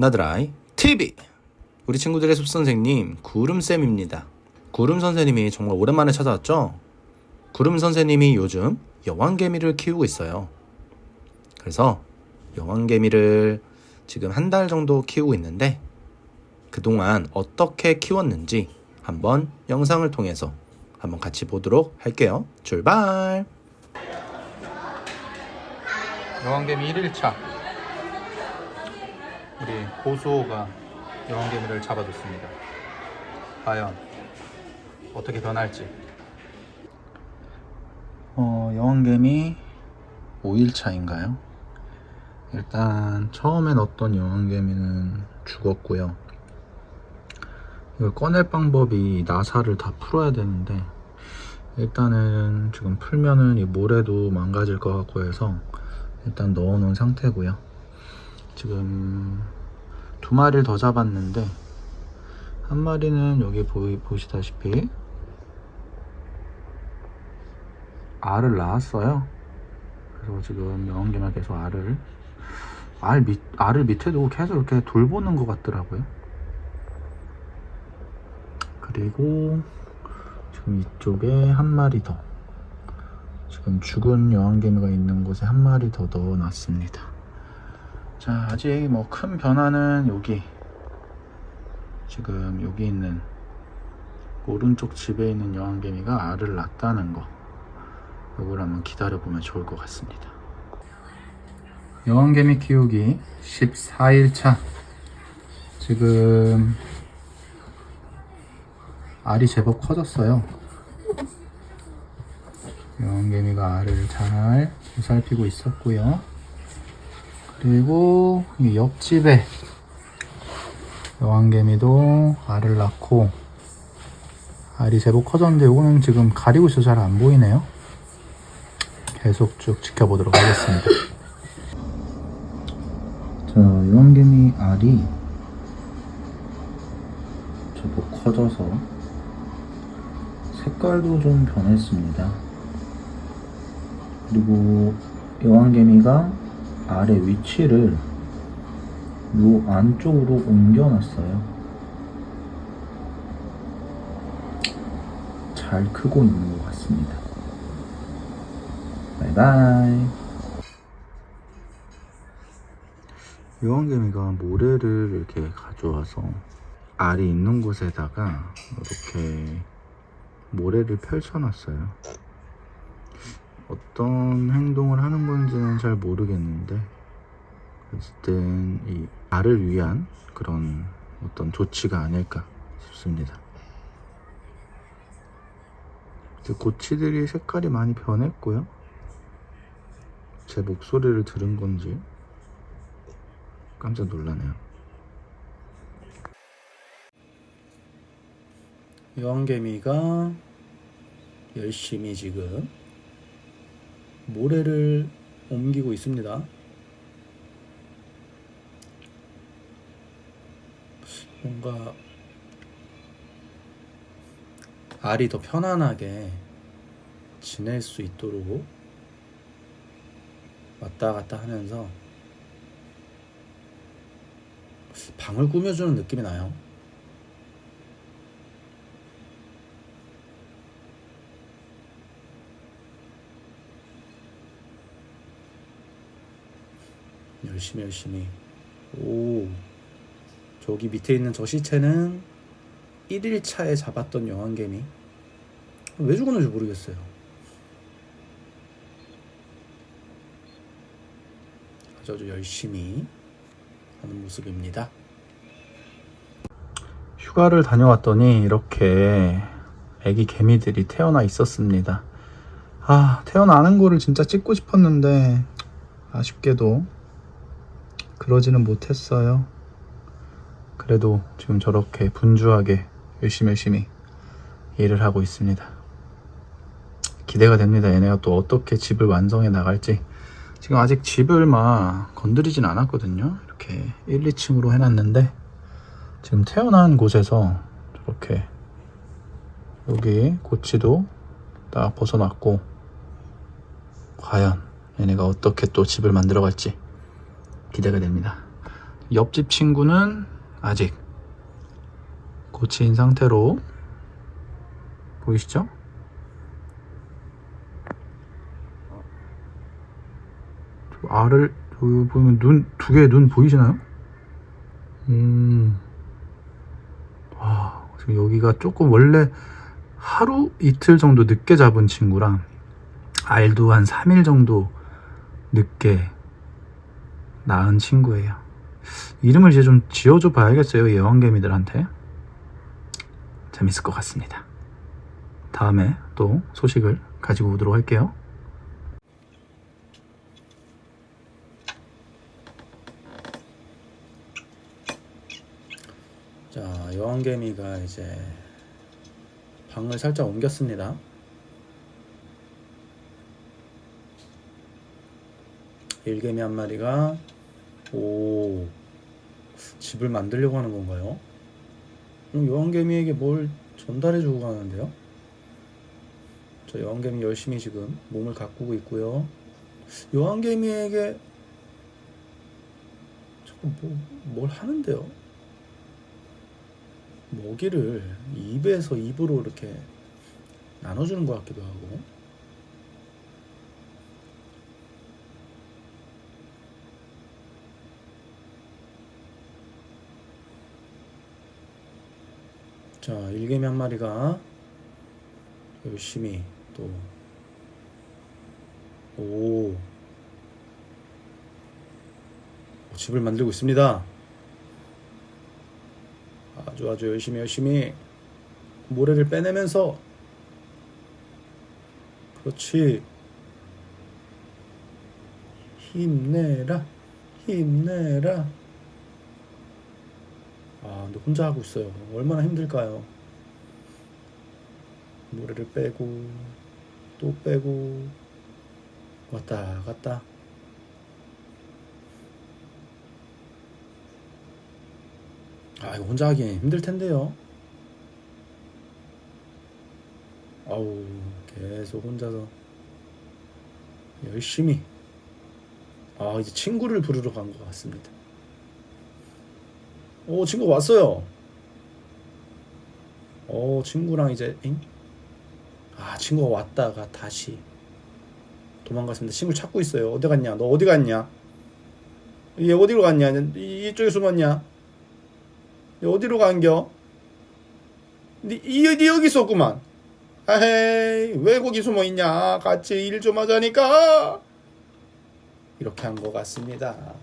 나드라이 TV 우리 친구들의 숲 선생님 구름 쌤입니다. 구름 선생님이 정말 오랜만에 찾아왔죠? 구름 선생님이 요즘 여왕개미를 키우고 있어요. 그래서 여왕개미를 지금 한 달 정도 키우고 있는데 그동안 어떻게 키웠는지 한번 영상을 통해서 한번 같이 보도록 할게요. 출발! 여왕개미 1일차 우리 고수호가 여왕개미를 잡아줬습니다. 과연 어떻게 변할지. 어, 여왕개미 5일차인가요? 일단 처음에 넣었던 여왕개미는 죽었고요. 이걸 꺼낼 방법이 나사를 다 풀어야 되는데 일단은 지금 풀면은 이 모래도 망가질 것 같고 해서 일단 넣어놓은 상태고요. 지금 두 마리를 더 잡았는데 한 마리는 여기 보이, 보시다시피 알을 낳았어요. 그래서 지금 영원개만 계속 알을 알 밑, 알을 밑에 두고 계속 이렇게 돌보는 것 같더라고요. 그리고 지금 이쪽에 한 마리 더 지금 죽은 여왕개미가 있는 곳에 한 마리 더 넣어놨습니다. 자, 아직 뭐 큰 변화는 여기 지금 여기 있는 오른쪽 집에 있는 여왕개미가 알을 낳았다는 거 이걸 한번 기다려보면 좋을 것 같습니다. 여왕개미 키우기 14일차 지금 알이 제법 커졌어요. 여왕개미가 알을 잘 보살피고 있었고요. 그리고 이 옆집에 여왕개미도 알을 낳고 알이 제법 커졌는데 이거는 지금 가리고 있어서 잘안 보이네요. 계속 쭉 지켜보도록 하겠습니다. 자, 여왕개미 알이 제법 커져서 색깔도 좀 변했습니다. 그리고 여왕개미가 알의 위치를 요 안쪽으로 옮겨놨어요. 잘 크고 있는 것 같습니다. 바이바이. 여왕개미가 모래를 이렇게 가져와서 알이 있는 곳에다가 이렇게 모래를 펼쳐놨어요. 어떤 행동을 하는 건지는 잘 모르겠는데 어쨌든 이 알을 위한 그런 어떤 조치가 아닐까 싶습니다. 고치들이 색깔이 많이 변했고요. 제 목소리를 들은 건지 깜짝 놀라네요. 여왕개미가 열심히 지금 모래를 옮기고 있습니다. 뭔가 알이 더 편안하게 지낼 수 있도록 왔다 갔다 하면서 방을 꾸며주는 느낌이 나요. 열심히 열심히. 오. 저기 밑에 있는 저 시체는 1일차에 잡았던 여왕개미. 왜 죽었는지 모르겠어요. 아주 아주 열심히 하는 모습입니다. 휴가를 다녀왔더니 이렇게 애기 개미들이 태어나 있었습니다. 아 태어나는 거를 진짜 찍고 싶었는데 아쉽게도 그러지는 못했어요. 그래도 지금 저렇게 분주하게 열심히 열심히 일을 하고 있습니다. 기대가 됩니다. 얘네가 또 어떻게 집을 완성해 나갈지. 지금 아직 집을 막 건드리진 않았거든요. 이렇게 1, 2층으로 해놨는데 지금 태어난 곳에서 저렇게 여기 고치도 딱 벗어났고 과연 얘네가 어떻게 또 집을 만들어 갈지 기대가 됩니다. 옆집 친구는 아직 고치인 상태로 보이시죠? 저 알을 보면 눈 두 개의 눈 보이시나요? 음, 와 지금 여기가 조금 원래 하루 이틀 정도 늦게 잡은 친구랑 알도 한 3일 정도 늦게 낳은 친구예요. 이름을 이제 좀 지어줘 봐야겠어요. 예왕개미들한테. 재밌을 것 같습니다. 다음에 또 소식을 가지고 오도록 할게요. 자, 여왕개미가 이제 방을 살짝 옮겼습니다. 일개미 한 마리가 오 집을 만들려고 하는 건가요? 음, 여왕개미에게 뭘 전달해 주고 가는데요? 저 여왕개미 열심히 지금 몸을 가꾸고 있고요. 여왕개미에게 뭐, 뭘 하는데요? 먹이를 입에서 입으로 이렇게 나눠주는 것 같기도 하고 자 일개미 한 마리가 열심히 또 오, 집을 만들고 있습니다. 아주 아주 열심히 열심히 모래를 빼내면서. 그렇지. 힘내라 힘내라 아 근데 혼자 하고 있어요 얼마나 힘들까요 모래를 빼고 또 빼고 왔다 갔다 아 이거 혼자 하기 힘들 텐데요. 아우 계속 혼자서 열심히 아 이제 친구를 부르러 간 것 같습니다. 오 친구 왔어요. 오 친구랑 이제 잉? 아 친구가 왔다가 다시 도망갔습니다. 친구 찾고 있어요. 어디 갔냐? 너 어디 갔냐? 얘 어디로 갔냐? 이- 이쪽에 숨었냐? 어디로 간겨? 니, 이, 니 여기 있었구만. 아헤이, 왜 거기 숨어 있냐? 같이 일 좀 하자니까. 이렇게 한 것 같습니다.